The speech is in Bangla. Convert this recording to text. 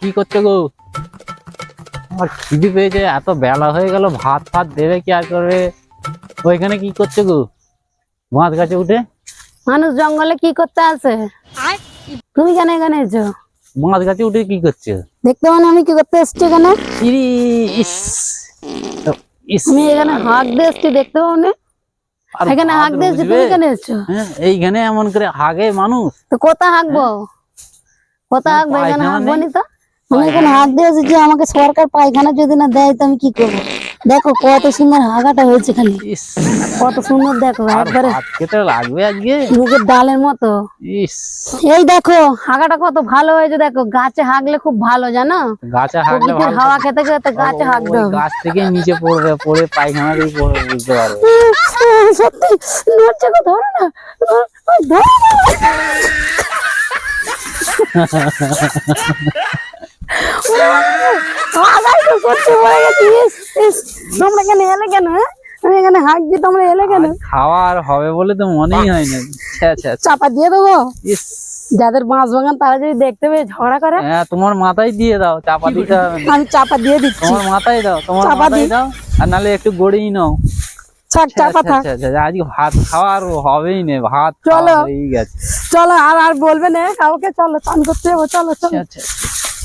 কি করছ গো? আমার খিদি পেয়েছে এত বেলা হয়ে গেল ভাত ফাত দেবে কি আর করবে? ওইখানে কি করছ গো? মাছ গাছে উঠে? মানুষ জঙ্গলে কি করতে আছে? তুমি কেন এখানে এসছো? মাছ গাছে উঠে কি করছ? দেখতে মানে আমি কি করতে এসছি এখানে? ইরি ইস। ইস। আমি এখানে হাঁক দিয়ে এসছি দেখতে পাও না? এখানে হাঁক দিয়ে এসছি তুমি কেন এসছো? হ্যাঁ, এইখানে এমন করে হাগে মানুষ? তো কোথায় হাঁকবো? কোথায় হাঁকবো? এখানে হাঁকবো? নি তো? আমি এখানে হাঁক দিয়ে এসেছি আমাকে সরকার পায়খানা যদি না দেয় তো আমি কি করব? দেখো কত সুন্দর হাগাটা হয়েছে খালি কত সুন্দর দেখো একবারে লাগবে আজকে? মুগের ডালের মতো। এই দেখো হাগাটা কত ভালো হয়েছে দেখো। গাছে হাগলে খুব ভালো জানো? গাছে হাগলে হাওয়া খেতে খেতে গাছে হবে। গাছ থেকে নিচে পড়বে পড়ে পায়খানা দিয়ে পড়বে বুঝতে পারবে। সত্যি নড়ছে গো ধরো না। ওই ধরো। না। আগাই তো করতে পড়ে গেছি ইস, ইস, তোমরা এখানে এলে কেন? আমি এখানে হাঁকছি তোমরা এলে কেন খাওয়া আর হবে বলে তো মনেই হয় না। চাপা দিয়ে দেবো? যাদের বাঁশ বাগান তারা যদি দেখতে পেয়ে ঝগড়া করে হ্যাঁ তোমার মাথায় দিয়ে দাও চাপা দিতে হবে আমি চাপা দিয়ে দিচ্ছি। তোমার মাথায় দাও তোমার চাপা মাথায় দাও আর নালে একটু গড়েই নাও। ভাত খাওয়া আর হবেই না ভাত চলো। চলো আর আর বলবে না কাউকে চলো চান করতে যাব চলো চলো।